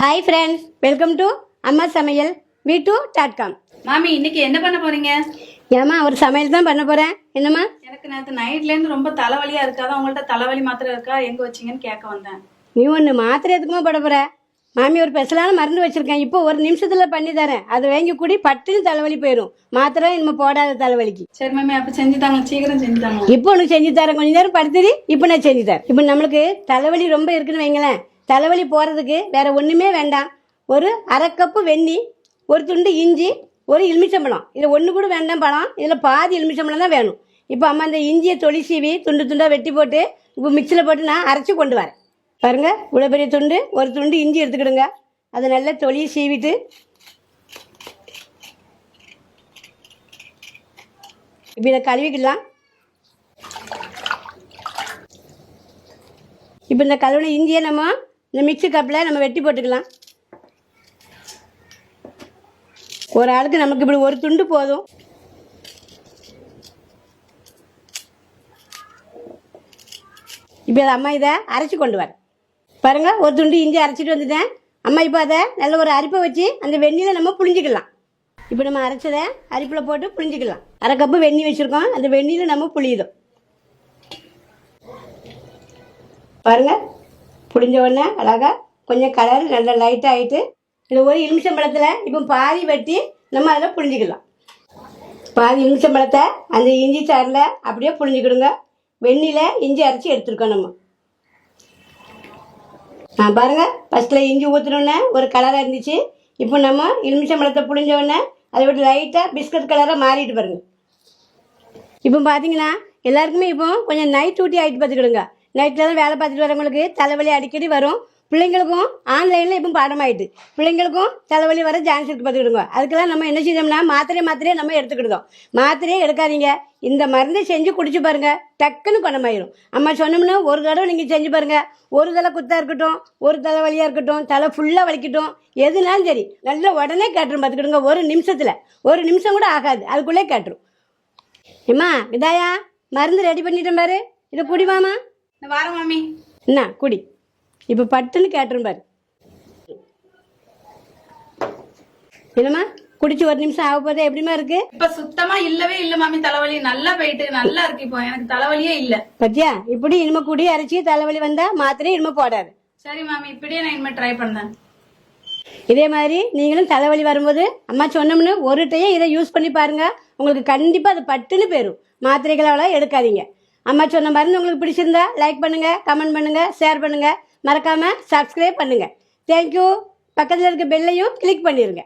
Hi friends welcome to அம்மா சமையல் வீ டூ டாட் காம் மாமி இன்னைக்கு என்ன பண்ண போறீங்க? ஏம்மா ஒரு சமையல் தான் பண்ண போகிறேன் என்னம்மா? எனக்கு நேற்று நைட்ல இருந்து ரொம்ப தலைவலியா இருக்காது உங்கள்ட்ட தலைவலி மாத்திரை இருக்கா? எங்க வச்சீங்கன்னு கேட்க வந்தேன். நீ ஒன்று மாத்திரை எதுக்குமா போட போகிற மாமி ஒரு ஸ்பெஷலான மருந்து வச்சுருக்கேன். இப்போ ஒரு நிமிஷத்தில் பண்ணி தரேன். அதை வாங்கி கூடி பட்டுன்னு தலைவலி போயிடும் மாத்திரை இனிமே போடாத தலைவலிக்கு. சரி மாமி அப்ப செஞ்சு தாங்க. சீக்கிரம் செஞ்சு தாங்க. இப்போ உனக்கு செஞ்சு தரேன். கொஞ்ச நேரம் படுத்துடி. இப்போ நான் செஞ்சு தரேன். இப்போ நம்மளுக்கு தலைவலி ரொம்ப இருக்குன்னு வைங்களேன். தலைவலி போகிறதுக்கு வேறு ஒன்றுமே வேண்டாம். ஒரு அரை கப்பு வெந்நீர் ஒரு துண்டு இஞ்சி ஒரு எலுமிச்சம்பழம். இதில் ஒன்று கூட வேண்டாம் பழம். இதில் பாதி எலுமிச்சம்பழம் தான் வேணும். இப்போ அம்மா அந்த இஞ்சியை தொளி சீவி துண்டு துண்டாக வெட்டி போட்டு இப்போ மிக்சியில் போட்டு நான் அரைச்சி கொண்டு வரேன். பாருங்கள் இவ்வளோ பெரிய துண்டு. ஒரு துண்டு இஞ்சி எடுத்துக்கிடுங்க. அதை நல்லா தொளியை சீவிட்டு இப்போ இதை கழுவிக்கலாம் இப்போ இந்த கழுவின இஞ்சியை நம்ம இந்த மிக்சி கப்பில் நம்ம வெட்டி போட்டுக்கலாம். ஒரு ஆளுக்கு நமக்கு இப்படி ஒரு துண்டு போதும். இப்போ அதை அம்மா இதை அரைச்சி கொண்டு வர. பாருங்கள் ஒரு துண்டு இஞ்சி அரைச்சிட்டு வந்துட்டேன். அம்மா இப்போ அதை நல்ல ஒரு அரிப்பை வச்சு அந்த வெந்நியில் நம்ம புழிஞ்சிக்கலாம். இப்போ நம்ம அரைச்சதை அரிப்பில் போட்டு புழிஞ்சிக்கலாம். அரை கப்பு வெந்நி வச்சுருக்கோம். அந்த வெந்நியில் நம்ம புளியுதோம் பாருங்கள் புளிஞ்ச உடனே அழகா கொஞ்சம் கலர் நல்லா லைட்டாக ஆகிட்டு இதில் ஒரு எலுமிச்சம் பழத்தில் இப்போ பாதி வெட்டி நம்ம அதில் புழிஞ்சிக்கலாம். பாதி எலுமிச்சம் பழத்தை அந்த இஞ்சி சாரில் அப்படியே புழிஞ்சிக்கிடுங்க. வெந்நில இஞ்சி அரைச்சி எடுத்துருக்கோம் நம்ம. ஆ பாருங்கள் ஃபஸ்ட்டில் இஞ்சி ஊற்றுனோடனே ஒரு கலராக இருந்துச்சு. இப்போ நம்ம எலுமிச்சம் பழத்தை புழிஞ்சோடனே அதை விட்டு லைட்டாக பிஸ்கட் கலராக மாறிட்டு பாருங்க. இப்போ பார்த்தீங்கன்னா எல்லாருக்குமே இப்போ கொஞ்சம் நைட் ஊட்டி ஆகிட்டு பார்த்துக்கிடுங்க நைட்டில் தான் வேலை பார்த்துட்டு வரவங்களுக்கு தலைவலி அடிக்கடி வரும். பிள்ளைங்களுக்கும் ஆன்லைனில் இப்போ பாடமாயிட்டு. பிள்ளைங்களுக்கும் தலைவலி வர சான்ஸ் இருக்கு பார்த்துக்கிடுங்க. அதுக்கெல்லாம் நம்ம என்ன செஞ்சோம்னா மாத்திரை மாத்திரையே நம்ம எடுத்துக்கிடுதோம். மாத்திரையே எடுக்காதீங்க. இந்த மருந்தை செஞ்சு குடிச்சு பாருங்க. டக்குன்னு குணமாயிரும். அம்மா சொன்னோம்னா ஒரு தடவை நீங்கள் செஞ்சு பாருங்க. ஒரு தலை குத்தா இருக்கட்டும் ஒரு தலை வலியாக இருக்கட்டும் தலை ஃபுல்லாக வலிக்கட்டும். எதுனாலும் சரி நல்லா உடனே கேட்டுரும் பார்த்துக்கிடுங்க. ஒரு நிமிஷத்தில். ஒரு நிமிஷம் கூட ஆகாது. அதுக்குள்ளே கேட்டுரும் ஏம்மா இதாயா? மருந்து ரெடி பண்ணிட்டேன் பாரு. இதை குடிவாமா வாரம் மாமி. என்ன குடி. இப்போ பட்டுன்னு கேட்டுரும் பாரு. என்னம்மா குடிச்சு ஒரு நிமிஷம் ஆக போதே எப்படிமா இருக்கு? இப்ப சுத்தமா இல்லவே இல்ல மாமி தலைவலி. நல்லா போயிட்டு நல்லா இருக்கு இப்போ. எனக்கு தலைவலியே இல்ல. பத்தியா? இப்படி இனிமே குடி அரைச்சி தலைவலி வந்தா மாத்திரை இனிமே போடாது. சரி மாமி இப்படியே நான் இனிமே ட்ரை பண்ணேன் இதே மாதிரி நீங்களும் தலைவலி வரும்போது அம்மா சொன்னோம்னு ஒரு டைம் இதை யூஸ் பண்ணி பாருங்க. உங்களுக்கு கண்டிப்பா அது பட்டுன்னு போயிரும் மாத்திரைகள் அவ்வளோ எடுக்காதீங்க. அம்மா சொன்ன மருந்து உங்களுக்கு பிடிச்சிருந்தா லைக் பண்ணுங்க கமெண்ட் பண்ணுங்க ஷேர் பண்ணுங்க. மறக்காம சப்ஸ்கிரைப் பண்ணுங்க. தேங்க்யூ பக்கத்தில் இருக்க பெல்லையும் கிளிக் பண்ணிடுங்க